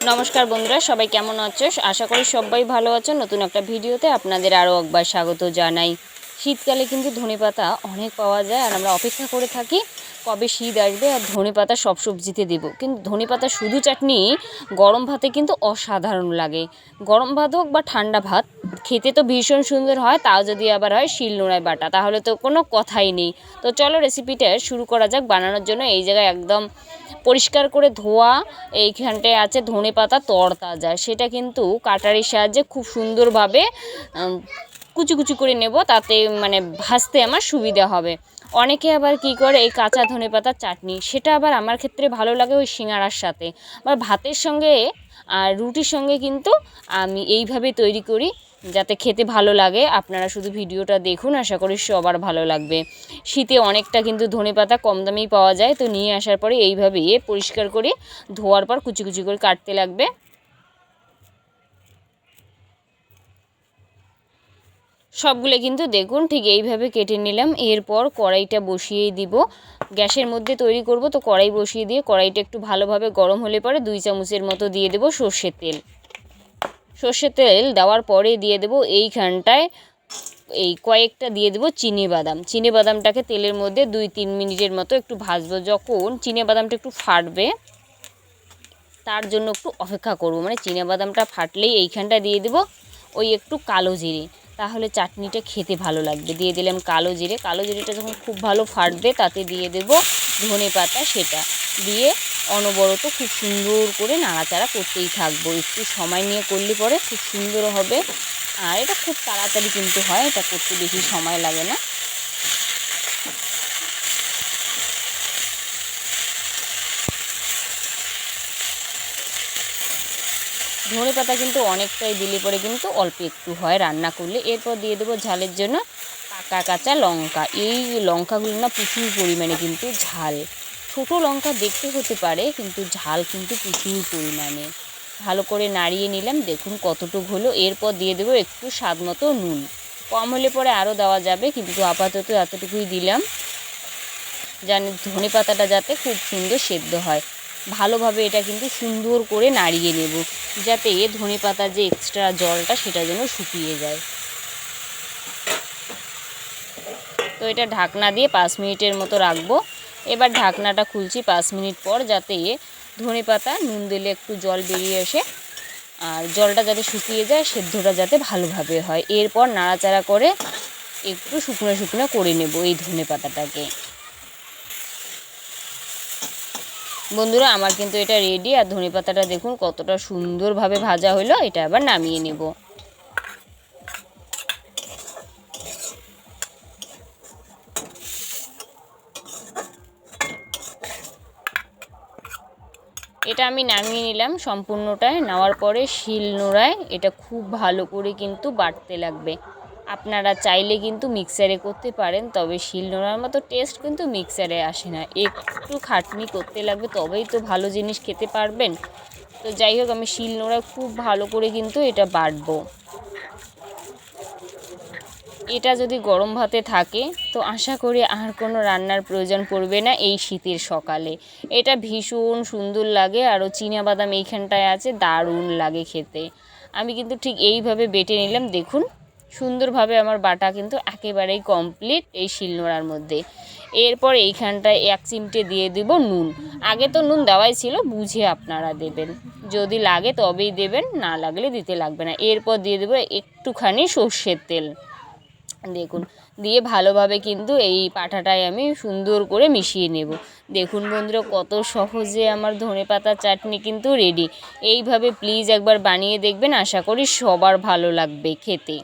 নমস্কার বন্ধুরা, সবাই কেমন আছো? আশা করি সবাই ভালো আছো। নতুন একটা ভিডিওতে আপনাদের আরও একবার স্বাগত জানাই। শীতকালে কিন্তু ধনেপাতা অনেক পাওয়া যায় আর আমরা অপেক্ষা করে থাকি কবে শীত আসবে আর ধনেপাতা সব সবজিতে দেব। কিন্তু ধনেপাতা শুধু চাটনি, গরম ভাতে কিন্তু অসাধারণ লাগে। গরম ভাত হোক বা ঠান্ডা ভাত খেতে তো ভীষণ সুন্দর হয়, তাও যদি আবার হয় শিল নোড়ায় বাটা, তাহলে তো কোনো কথাই নেই। তো চলো রেসিপিটা শুরু করা যাক, বানানোর জন্য এই জায়গায় একদম পরিষ্কার করে ধোয়া, এইখানটায় আছে ধনে পাতা তরতাজা, সেটা কিন্তু কাটারির সাহায্যে খুব সুন্দরভাবে কুচি কুচি করে নেব, তাতে মানে ভাজতে আমার সুবিধা হবে। অনেকে আবার কি করে, এই কাঁচা ধনে পাতার চাটনি, সেটা আবার আমার ক্ষেত্রে ভালো লাগে ওই সিঙ্গারার সাথে। আবার ভাতের সঙ্গে আর রুটির সঙ্গে কিন্তু আমি এইভাবে তৈরি করি যাতে খেতে ভালো লাগে। আপনারা শুধু ভিডিওটা দেখুন, আশা করি সবার ভালো লাগবে। শীতে অনেকটা কিন্তু ধনে পাতা কম দামেই পাওয়া যায়। তো নিয়ে আসার পরে এইভাবে পরিষ্কার করে ধোয়ার পর কুচি কুচি করে কাটতে লাগবে। সবগুলো কিন্তু দেখুন, ঠিক এইভাবে কেটে নিলাম। এরপর কড়াইটা বসিয়ে দিব। গ্যাসের মধ্যে তৈরি করব, তো কড়াই বসিয়ে দিয়ে কড়াইটা একটু ভালোভাবে গরম হলে পরে দুই চামচের মতো দিয়ে দেব সর্ষের তেল। সর্ষের তেল দেওয়ার পরে দিয়ে দেব এইখানটায় এই কয়েকটা দিয়ে দেবো চিনি বাদাম। চিনি বাদামটাকে তেলের মধ্যে দুই তিন মিনিটের মতো একটু ভাজবো। যখন চিনি বাদামটা একটু ফাটবে, তার জন্য একটু অপেক্ষা করব। মানে চিনে বাদামটা ফাটলেই এইখানটা দিয়ে দেবো ওই একটু কালো জিরে। তাহলে চাটনিটা খেতে ভালো লাগবে। দিয়ে দিলাম কালো জিরে। কালো জিরেটা যখন খুব ভালো ফাটবে, তাতে দিয়ে দেব ধনে পাতা সেটা। দিয়ে অনবরত খুব সুন্দর করে নাড়াচাড়া করতেই থাকব। একটু সময় নিয়ে করলে পরে খুব সুন্দর হবে। আর এটা খুব তাড়াতাড়ি কিন্তু হয়, এটা করতে বেশি সময় লাগে না। ধনে পাতা কিন্তু অনেকটাই দিলে পরে কিন্তু অল্প একটু হয় রান্না করলে। এরপর দিয়ে দেবো ঝালের জন্য পাকা কাঁচা লঙ্কা। এই লঙ্কাগুলো না প্রচুর পরিমাণে কিন্তু ঝাল। ছোট লঙ্কা দেখতে হতে পারে, কিন্তু ঝাল কিন্তু প্রচুর পরিমাণে। ভালো করে নাড়িয়ে নিলাম, দেখুন কতটুকু হলো। এরপর দিয়ে দেবো একটু স্বাদ মতো নুন। কম হলে পরে আরও দেওয়া যাবে, কিন্তু আপাতত এতটুকুই দিলাম। জানি ধনে পাতাটা যাতে খুব সুন্দর সেদ্ধ হয়। ভালোভাবে এটা কিন্তু সুন্দর করে নাড়িয়ে নেব, যাতে ধনে পাতার যে এক্সট্রা জলটা সেটা যেন শুকিয়ে যায়। তো এটা ঢাকনা দিয়ে পাঁচ মিনিটের মতো রাখব। এবার ঢাকনাটা খুলছি পাঁচ মিনিট পর, যাতে ধনে পাতা, নুন দিলে একটু জল বেরিয়ে আসে, আর জলটা যাতে শুকিয়ে যায়, সেদ্ধটা যাতে ভালোভাবে হয়। এরপর নাড়াচাড়া করে একটু শুকনো শুকনো করে নেব এই ধনে পাতাটাকে। বন্ধুরা, আমার কিন্তু এটা রেডি আর ধনে পাতাটা দেখুন কতটা সুন্দরভাবে ভাজা হলো, এটা আবার নামিয়ে নেব। এটা আমি নামিয়ে নিলাম সম্পূর্ণটায়, নেওয়ার পরে শিল নোড়ায় এটা খুব ভালো করে কিন্তু বাটতে লাগবে। আপনারা চাইলে কিন্তু মিক্সারে করতে পারেন, তবে শিল নোড়ার মতো টেস্ট কিন্তু মিক্সারে আসে না। একটু খাটনি করতে লাগবে তবেই তো ভালো জিনিস খেতে পারবেন। তো যাই হোক, আমি শিল নোড়ায় খুব ভালো করে কিন্তু এটা বাটবো। এটা যদি গরম ভাতে থাকে, তো আশা করি আর কোনো রান্নার প্রয়োজন পড়বে না এই শীতের সকালে। এটা ভীষণ সুন্দর লাগে, আরও বাদাম এইখানটায় আছে, দারুণ লাগে খেতে। আমি কিন্তু ঠিক এইভাবে বেটে নিলাম, দেখুন। সুন্দরভাবে আমার বাটা কিন্তু একেবারেই কমপ্লিট এই শিলনোড়ার মধ্যে। এরপর এইখানটায় এক চিমটে দিয়ে দিব নুন। আগে তো নুন দেওয়াই ছিল, বুঝে আপনারা দেবেন। যদি লাগে তবেই দেবেন, না লাগলে দিতে লাগবে না। এরপর দিয়ে দেবো একটুখানি সর্ষের তেল। দেখুন, দিয়ে ভালোভাবে কিন্তু এই পাঠাটায় আমি সুন্দর করে মিশিয়ে নেব। দেখুন বন্ধুরা, কত সহজে আমার ধনে পাতার চাটনি কিন্তু রেডি এইভাবে প্লিজ একবার বানিয়ে দেখবেন, আশা করি সবার ভালো লাগবে খেতে।